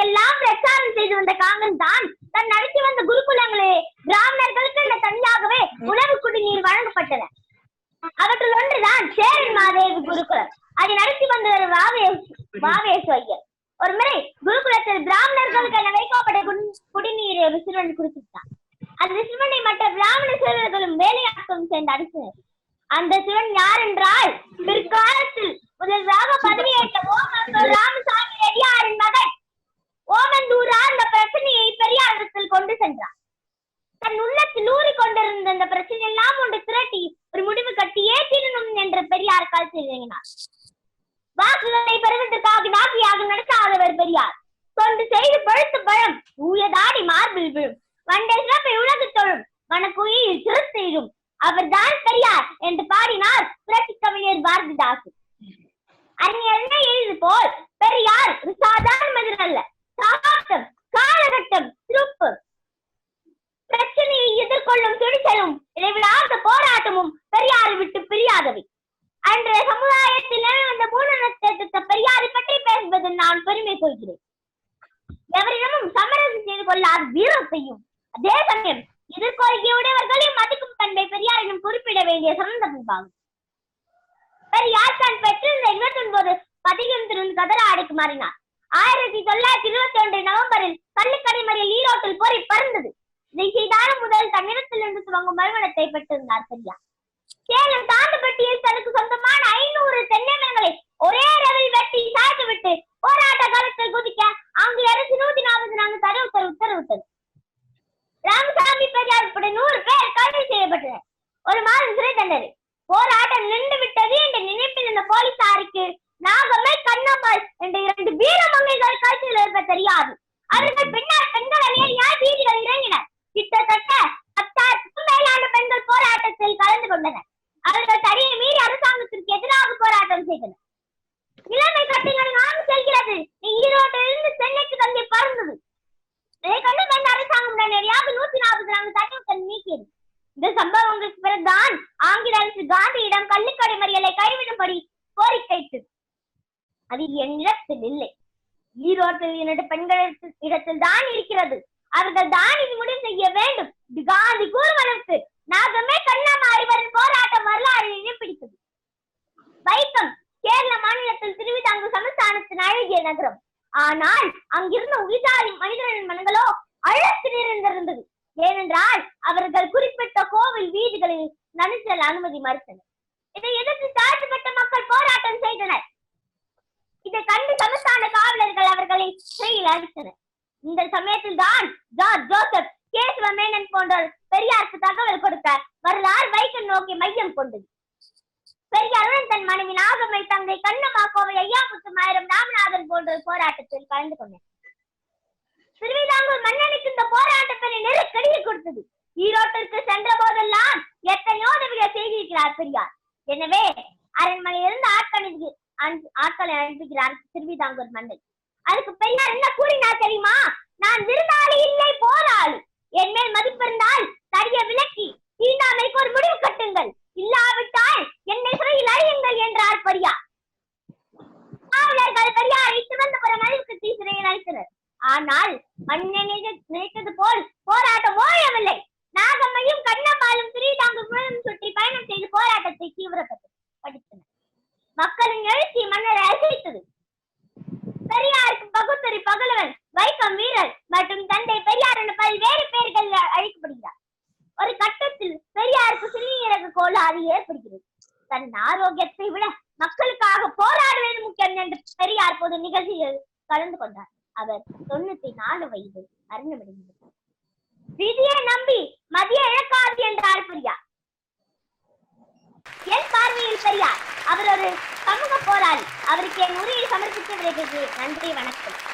ஊரகத்துக்கெல்லாம் பிரச்சாரம் செய்து வந்த காங்கிரஸ் தான். தன் நடத்தி வந்த குருகுலங்களே பிராமணர்களுக்கு என தனியாகவே உணவு குடிநீர் வழங்கப்பட்டன. அவற்றில் ஒன்றுதான் சேரன் மாதேவி குருகுலம். அதை நடத்தி வந்தவர் வாவே வாவேஸ்வரியர் ஒரு முறை குருகுலத்தில் பிராமணர்களுக்கு என வைக்கப்பட்ட குடி- குடிநீரை ஒரு குடித்துட்டான் அந்த சிறுவனை மற்ற பிராமண சிறுவர்களும் வேலையாக்கம் சேர்ந்து அடித்தனர். அந்த சிவன் யார் என்றால் பிற்காலத்தில் முதல்வராக இந்த பிரச்சனை எல்லாம் ஒன்று திரட்டி ஒரு முடிவு கட்டியே தீரணும் என்று பெரியார் கருத்து இறங்கினார் வாக்குகளை பெறுவதற்காக நாட்டியாக நடத்தாதவர் பெரியார். தொண்டு செய்து பழுத்து பழம் ஊயதாடி மார்பில் விழும். வண்டை சிறப்பை உலகு தொழும் மனக்குயில் சிறுத்தையிடும் அவர்தான் பெரியார் என்று பாடினார் புரட்சி கவிஞர் பாரதிதாசன் அறிஞர் எழுது போல் பெரியார் சாதாரண மனிதன் அல்ல. சகாப்தம் எதிர்கொள்ளும் இடைவிடாத போராட்டமும் பெரியாரை விட்டு பிரியாதவை. அன்றைய சமுதாயத்தில் அந்த மூலநட்சத்திர பெரியாரை பற்றி பேசுவதில் நான் பெருமை கொள்கிறேன். எவரிடமும் சமரசம் செய்து கொள்ளாத வீரத்தையும் அதே சமயம் எதிர்கொள்கையுடையவர்களையும் மதிக்கும் பண்பை பெரியாரிடம் குறிப்பிட வேண்டிய சிறந்த பண்பாகும் பெரியார் தான் பெற்றிருந்த இருபத்தி ஒன்பது பதிகத்திலிருந்து கதர ஆடைக்கு மாறினார் ஆயிரத்தி தொள்ளாயிரத்தி இருபத்தி ஒன்று நவம்பரில் கள்ளுக்கடை மறியல் ஈரோட்டில் போரை பறந்தது. இதை முதல் தமிழத்திலிருந்து துவங்கும் மறுமணத்தை பெற்றிருந்தார் பெரியார் சேலம் தாண்டுபட்டியில் தனக்கு சொந்தமான ஐநூறு தென்னை மரங்களை ஒரே இரவில் வெட்டி சாய்த்து விட்டு போராட்ட காலத்தில் குதிக்க அங்கு அரசு நூத்தி நாற்பத்தி நான்கு தடை உத்தரவு உத்தரவிட்டது. ராமசாமி பெரியார் உட்பட நூறு பேர் கைது செய்யப்பட்டனர். ஒரு மாதம் சிறை தண்டனை. போராட்டம் நின்று விட்டது என்ற நினைப்பில் இருந்த போலீசாருக்கு நாக காந்தியிடம் மறியலை கைவிடும்படி கோரிக்கையிட்டது அது என்னிடத்தில் இல்லை. ஈரோட்டில் இரண்டு பெண்கள் இடத்தில் தான் இருக்கிறது. அவர்கள் தான் இது முடிவு செய்ய வேண்டும். காந்தி கூறுவதற்கு நாகமே கண்ணம்மா ஐவரின் போராட்டம் வரலாறு நினைப்பிடித்தது வைக்கம் கேரள மாநிலத்தில் திருவிதாங்கு சமஸ்தானத்தின் அழகிய நகரம். ஆனால் அங்கிருந்த உயிர்த்தாளி மனிதனின் மனங்களோ அழத்து நிறைந்திருந்தது ஏனென்றால் அவர்கள் குறிப்பிட்ட கோவில் வீதிகளில் நனிச்சல் அனுமதி மறுத்தனர் இதை எதிர்த்து தாழ்த்தப்பட்ட மக்கள் போராட்டம் செய்தனர் இதை அந்த காவலர்கள் அவர்களை சிறையில் அடித்தனர். இந்த சமயத்தில் தான் ஜார்ஜ் ஜோசப் கேசவ மேனன் போன்றோர் பெரியாருக்கு தகவல் கொடுத்த வரலாறு வைக்கம் நோக்கி மையம் கொண்டது. பெரியாருடன் தன் மனைவி நாகம்மை தங்கை கண்ணம்மா கோவை ஐயாமுத்து மாயிரம் ராமநாதன் போன்றோர் போராட்டத்தில் கலந்து கொண்டனர். திருவிதாங்கூர் மன்னனுக்கு இந்த போராட்டத்தினை நெருக்கடியை கொடுத்தது. ஈரோட்டிற்கு சென்ற போதெல்லாம் எத்தனையோ உதவிகள் செய்திருக்கிறார் பெரியார். எனவே ஆட்களை அனுப்புகிறார் திருவிதாங்கூர் மன்னன். அதுக்கு பெரியார் என்ன கூறினார் தெரியுமா? நான் விருந்தாளி இல்லை போராளி. என் மேல் மதிப்பிருந்தால் தடிய விலக்கி தீண்டாமைக்கு ஒரு முடிவு கட்டுங்கள். இல்லாவிட்டால் என்னை சிறையில் அழியுங்கள் என்றார் பெரியார். காவலர்கள் பெரியாரை திருவனந்தபுரம் அழிவுக்கு சிறையில் அழைத்தனர். ஆனால் மன்னனை நினைத்தது போல் போராட்டம் ஓயவில்லை. மக்களின் எழுச்சி மன்னரை அசைத்தது. பெரியாருக்கு பகுத்தறி பகலவன் வைக்கம் வீரர் மற்றும் தந்தை பெரியார் என பல்வேறு பெயர்கள் அழைக்கப்படுகிறார். ஒரு கட்டத்தில் பெரியாருக்கு சிறுநீரக கோளாறு ஏற்படுகிறது. தன் ஆரோக்கியத்தை விட மக்களுக்காக போராடுவது முக்கியம் என்று பெரியார் பொது நிகழ்ச்சியில் கலந்து கொண்டார். அவர் தொண்ணூத்தி நாலு வயது மரணமடைந்தார். விதியை நம்பி மதிய இழக்காது என்றார் பெரியார். என் பார்வையில் பெரியார் அவர் ஒரு சமூக போராளி. அவருக்கு என் உரையை சமர்ப்பித்து நன்றி வணக்கம்.